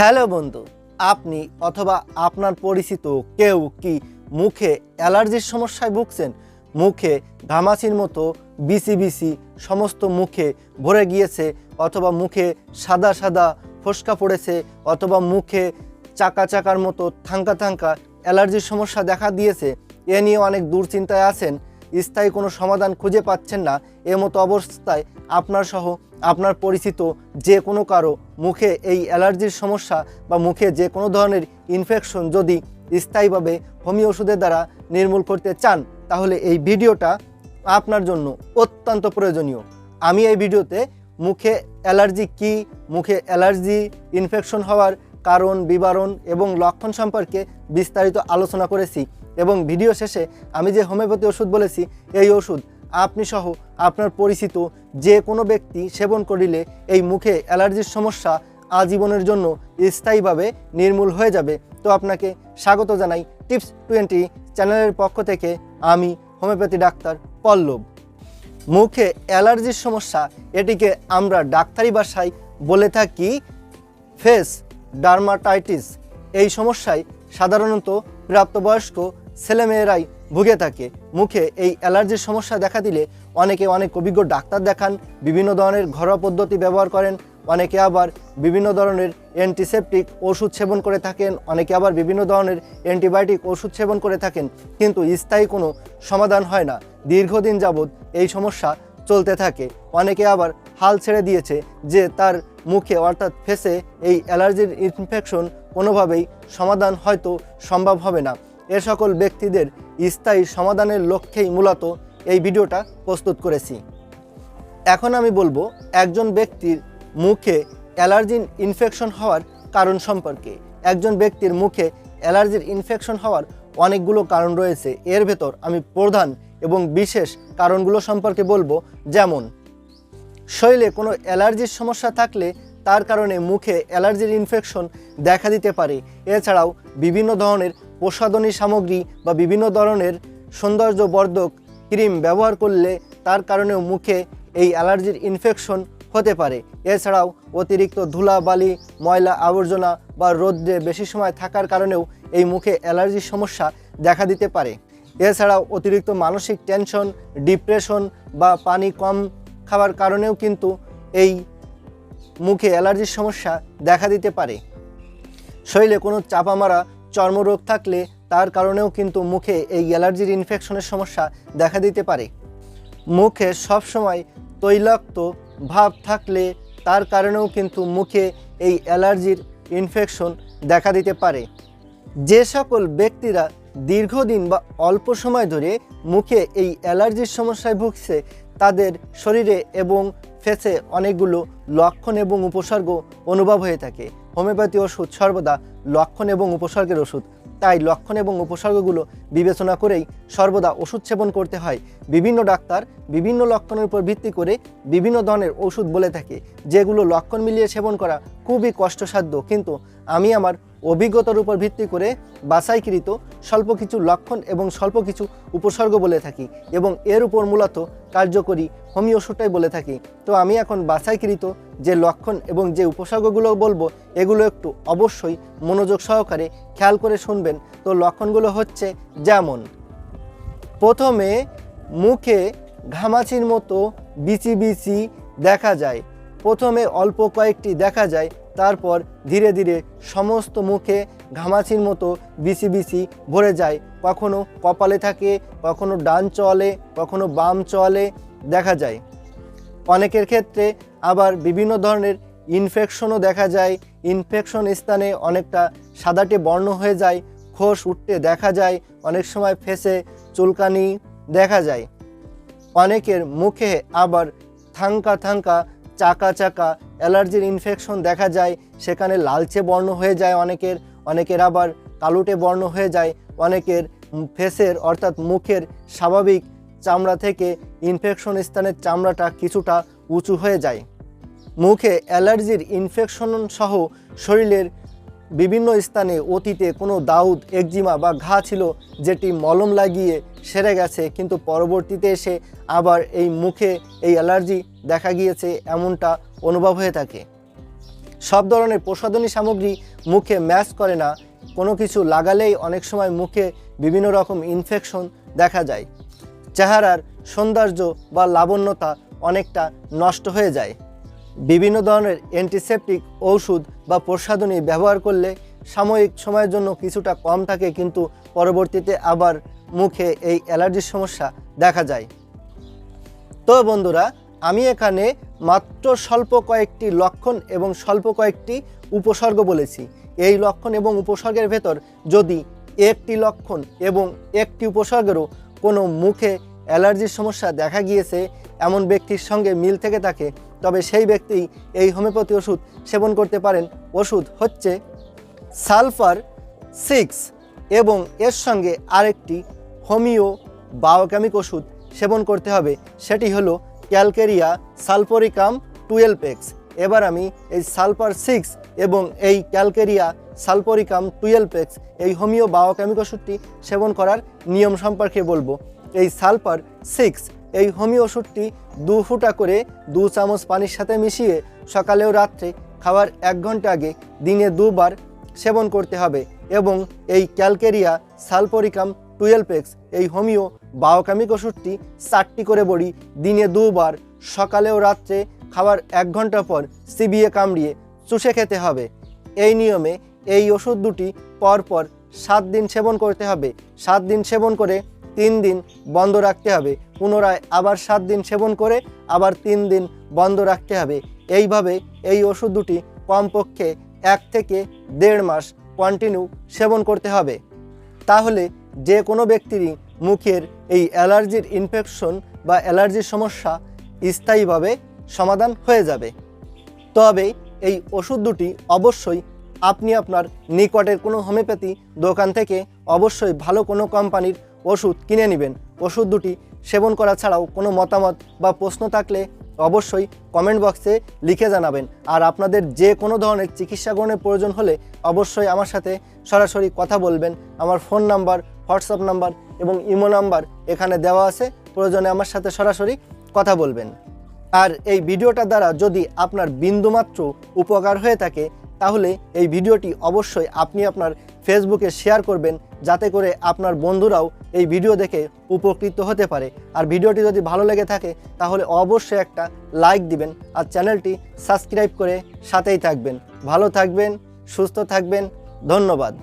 Hello বন্ধু, আপনি অথবা আপনার পরিচিত কেউ কি মুখে অ্যালার্জির সমস্যায় ভুগছেন? মুখে ঘামাচির মতো বিসি বিসি সমস্ত মুখে ভরে গিয়েছে অথবা মুখে সাদা সাদা ফোসকা পড়েছে অথবা মুখে চাকা চাকার মতো থাঙ্কা থাঙ্কা অ্যালার্জির সমস্যা দেখা দিয়েছে, এ নিয়ে অনেক দুশ্চিন্তায় আছেন। স্থায়ী কোনো সমাধান খুঁজে পাচ্ছেন না এ মতো অবস্থায় আপনার সহ আপনার পরিচিত যে কোনো কারও মুখে এই অ্যালার্জির সমস্যা বা মুখে যে কোনো ধরনের ইনফেকশন যদি স্থায়ীভাবে হোমিও ওষুধের দ্বারা নির্মূল করতে চান, তাহলে এই ভিডিওটা আপনার জন্য অত্যন্ত প্রয়োজনীয়। আমি এই ভিডিওতে মুখে অ্যালার্জি কি, মুখে অ্যালার্জি ইনফেকশন হওয়ার কারণ, বিবরণ এবং লক্ষণ সম্পর্কে বিস্তারিত আলোচনা করেছি। এবং ভিডিও শেষে আমি যে হোমিওপ্যাথি ওষুধ বলেছি, এই ওষুধ আপনি সহ আপনার পরিচিত যে কোনো ব্যক্তি সেবন করিলে এই মুখে অ্যালার্জির সমস্যা আজীবনের জন্য স্থায়ীভাবে নির্মূল হয়ে যাবে। তো আপনাকে স্বাগত জানাই টিপস টোয়েন্টি চ্যানেলের পক্ষ থেকে আমি হোমিওপ্যাথি ডাক্তার পল্লব। মুখে অ্যালার্জির সমস্যা এটিকে আমরা ডাক্তারি ভাষায় বলে থাকি ফেস ডার্মাটাইটিস। এই সমস্যায় সাধারণত প্রাপ্তবয়স্ক ছেলেমেয়েরাই ভুগে থাকে। মুখে এই অ্যালার্জির সমস্যা দেখা দিলে অনেকে অনেক অভিজ্ঞ ডাক্তার দেখান, বিভিন্ন ধরনের ঘরোয়া পদ্ধতি ব্যবহার করেন, অনেকে আবার বিভিন্ন ধরনের অ্যান্টিসেপটিক ওষুধ সেবন করে থাকেন, অনেকে আবার বিভিন্ন ধরনের অ্যান্টিবায়োটিক ওষুধ সেবন করে থাকেন, কিন্তু স্থায়ী কোনো সমাধান হয় না। দীর্ঘদিন যাবৎ এই সমস্যা চলতে থাকে। অনেকে আবার হাল ছেড়ে দিয়েছে যে তার মুখে অর্থাৎ ফেসে এই অ্যালার্জির ইনফেকশন কোনোভাবেই সমাধান হয়তো সম্ভব হবে না। এ সকল ব্যক্তিদের স্থায়ী সমাধানের লক্ষ্যেই মূলত এই ভিডিওটা প্রস্তুত করেছি। এখন আমি বলব একজন ব্যক্তির মুখে অ্যালার্জির ইনফেকশন হওয়ার কারণ সম্পর্কে। একজন ব্যক্তির মুখে অ্যালার্জির ইনফেকশন হওয়ার অনেকগুলো কারণ রয়েছে। এর ভেতর আমি প্রধান এবং বিশেষ কারণগুলো সম্পর্কে বলব। যেমন, শরীরে কোনো অ্যালার্জির সমস্যা থাকলে তার কারণে মুখে অ্যালার্জির ইনফেকশন দেখা দিতে পারে। এছাড়াও বিভিন্ন ধরনের প্রসাধনী সামগ্রী বা বিভিন্ন ধরনের সৌন্দর্যবর্ধক ক্রিম ব্যবহার করলে তার কারণেও মুখে এই অ্যালার্জির ইনফেকশন হতে পারে। এছাড়াও অতিরিক্ত ধুলাবালি ময়লা, আবর্জনা বা রোদ্রে বেশি সময় থাকার কারণেও এই মুখে অ্যালার্জির সমস্যা দেখা দিতে পারে। এছাড়াও অতিরিক্ত মানসিক টেনশন ডিপ্রেশন বা পানি কম খাওয়ার কারণেও কিন্তু এই মুখে অ্যালার্জির সমস্যা দেখা দিতে পারে। শরীরে কোনো চাপা মারা চর্মরোগ থাকলে তার কারণেও কিন্তু মুখে এই অ্যালার্জির ইনফেকশনের সমস্যা দেখা দিতে পারে। মুখে সবসময় তৈলাক্ত ভাব থাকলে তার কারণেও কিন্তু মুখে এই অ্যালার্জির ইনফেকশন দেখা দিতে পারে। যে সকল ব্যক্তিরা দীর্ঘদিন বা অল্প সময় ধরে মুখে এই অ্যালার্জির সমস্যায় ভুগছে, তাদের শরীরে এবং ফেসে অনেকগুলো লক্ষণ এবং উপসর্গ অনুভব হয়ে থাকে। হোমিওপ্যাথি ওষুধ সর্বদা লক্ষণ এবং উপসর্গের ওষুধ। তাই লক্ষণ এবং উপসর্গগুলো বিবেচনা করেই সর্বদা ওষুধ সেবন করতে হয়। বিভিন্ন ডাক্তার বিভিন্ন লক্ষণের উপর ভিত্তি করে বিভিন্ন ধরনের ওষুধ বলে থাকে, যেগুলো লক্ষণ মিলিয়ে সেবন করা খুবই কষ্টসাধ্য। কিন্তু আমি আমার অভিজ্ঞতার উপর ভিত্তি করে বাছাইকৃত স্বল্প কিছু লক্ষণ এবং স্বল্প কিছু উপসর্গ বলে থাকি এবং এর উপর মূলত কার্যকরী হোমিও ওষুধটাই বলে থাকি। তো আমি এখন বাছাইকৃত যে লক্ষণ এবং যে উপসর্গগুলো বলব, এগুলো একটু অবশ্যই মনোযোগ সহকারে খেয়াল করে শুনবেন। তো লক্ষণগুলো হচ্ছে যেমন, প্রথমে মুখে ঘামাচির মতো বিচি বিচি দেখা যায়। প্রথমে অল্প কয়েকটি দেখা যায়, তারপর ধীরে ধীরে সমস্ত মুখে ঘামাচির মতো বিচি বিচি ভরে যায়। কখনো কপালে থাকে, কখনো ডান চলে, কখনো বাম চলে দেখা যায়। অনেকের ক্ষেত্রে আবার বিভিন্ন ধরনের ইনফেকশনও দেখা যায়। ইনফেকশন স্থানে অনেকটা সাদাটে বর্ণ হয়ে যায়, খোস উঠতে দেখা যায়, অনেক সময় ফেসে চুলকানি দেখা যায়। অনেকের মুখে আবার থাঙ্কা থাঙ্কা চাকা চাকা অ্যালার্জির ইনফেকশন দেখা যায়, সেখানে লালচে বর্ণ হয়ে যায় অনেকের অনেকের আবার কালুটে বর্ণ হয়ে যায়, অনেকের ফেসের অর্থাৎ মুখের স্বাভাবিক চামড়া থেকে ইনফেকশন স্থানের চামড়াটা কিছুটা উঁচু হয়ে যায়। মুখে অ্যালার্জির ইনফেকশন সহ শরীরের বিভিন্ন স্থানে অতীতে কোনো দাউদ, একজিমা বা ঘা ছিল যেটি মলম লাগিয়ে সেরে গেছে, কিন্তু পরবর্তীতে এসে আবার এই মুখে এই অ্যালার্জি দেখা গিয়েছে এমনটা অনুভব হয়ে থাকে। সব ধরনের প্রসাধনী সামগ্রী মুখে ম্যাচ করে না, কোনো কিছু লাগালেই অনেক সময় মুখে বিভিন্ন রকম ইনফেকশন দেখা যায়। চেহারার সৌন্দর্য বা লাবণ্যতা অনেকটা নষ্ট হয়ে যায়। বিভিন্ন ধরনের অ্যান্টিসেপটিক ঔষধ বা প্রসাধনী ব্যবহার করলে সাময়িক সময়ের জন্য কিছুটা কম থাকে, কিন্তু পরবর্তীতে আবার মুখে এই অ্যালার্জির সমস্যা দেখা যায়। তো বন্ধুরা, আমি এখানে মাত্র স্বল্প কয়েকটি লক্ষণ এবং স্বল্প কয়েকটি উপসর্গ বলেছি। এই লক্ষণ এবং উপসর্গের ভেতর যদি একটি লক্ষণ এবং একটি উপসর্গেরও কোনো মুখে অ্যালার্জির সমস্যা দেখা গিয়েছে, এমন ব্যক্তির সঙ্গে মিল থেকে থাকে তবে সেই ব্যক্তি এই হোমিওপ্যাথি ওষুধ সেবন করতে পারেন। ওষুধ হচ্ছে সালফার সিক্স এবং এর সঙ্গে আরেকটি হোমিও বায়োকেমিক ওষুধ সেবন করতে হবে। সেটি হলো ক্যালকেরিয়া সালফোরিকাম টুয়েলভ এক্স। এবার আমি এই সালফার সিক্স এবং এই ক্যালকেরিয়া সালফোরিকাম টুয়েলভ এক্স এই হোমিও বায়োকেমিক ওষুধটি সেবন করার নিয়ম সম্পর্কে বলব। এই সালফার সিক্স এই হোমিও ওষুধটি দু ফুটা করে দু চামচ পানির সাথে মিশিয়ে সকালে ও রাত্রে খাওয়ার এক ঘণ্টা আগে দিনে দুবার সেবন করতে হবে এবং এই ক্যালকেরিয়া সালপরিকাম টুয়েলভ এক্স এই হোমিও বায়োকেমিক ওষুধটি চারটি করে বড়ি দিনে দুবার সকালে ও রাত্রে খাওয়ার এক ঘণ্টা পর চিবিয়ে কামড়িয়ে চুষে খেতে হবে। এই নিয়মে এই ওষুধ দুটি পরপর সাত দিন সেবন করতে হবে। সাত দিন সেবন করে তিন দিন বন্ধ রাখতে হবে। পুনরায় আবার সাত দিন সেবন করে আবার তিন দিন বন্ধ রাখতে হবে। এইভাবে এই ওষুধ দুটি কমপক্ষে এক থেকে দেড় মাস কন্টিনিউ সেবন করতে হবে। তাহলে যে কোনো ব্যক্তিরই মুখের এই অ্যালার্জির ইনফেকশন বা অ্যালার্জির সমস্যা স্থায়ীভাবে সমাধান হয়ে যাবে। তবে এই ওষুধ দুটি অবশ্যই আপনি আপনার নিকটের কোনো হোমিওপ্যাথি দোকান থেকে অবশ্যই ভালো কোনো কোম্পানির ওষুধ কিনে নেবেন। ওষুধ দুটি সেবন করা ছাড়াও কোনো মতামত বা প্রশ্ন থাকলে অবশ্যই কমেন্ট বক্সে লিখে জানাবেন। আর আপনাদের যে কোনো ধরনের চিকিৎসা গ্রহণের প্রয়োজন হলে অবশ্যই আমার সাথে সরাসরি কথা বলবেন। আমার phone number, WhatsApp number imo imo number এখানে দেওয়া আছে। প্রয়োজনে আমার সাথে সরাসরি কথা বলবেন। আর এই ভিডিওটা দ্বারা যদি আপনার বিন্দুমাত্র উপকার হয়ে থাকে, তাহলে এই ভিডিওটি অবশ্যই আপনি আপনার ফেসবুকে শেয়ার করবেন যাতে করে আপনার বন্ধুরাও এই ভিডিও দেখে উপকৃত হতে পারে। আর ভিডিওটি যদি ভালো লেগে থাকে, তাহলে অবশ্যই একটা লাইক দিবেন আর চ্যানেলটি সাবস্ক্রাইব করে সাথেই থাকবেন। ভালো থাকবেন, সুস্থ থাকবেন, ধন্যবাদ।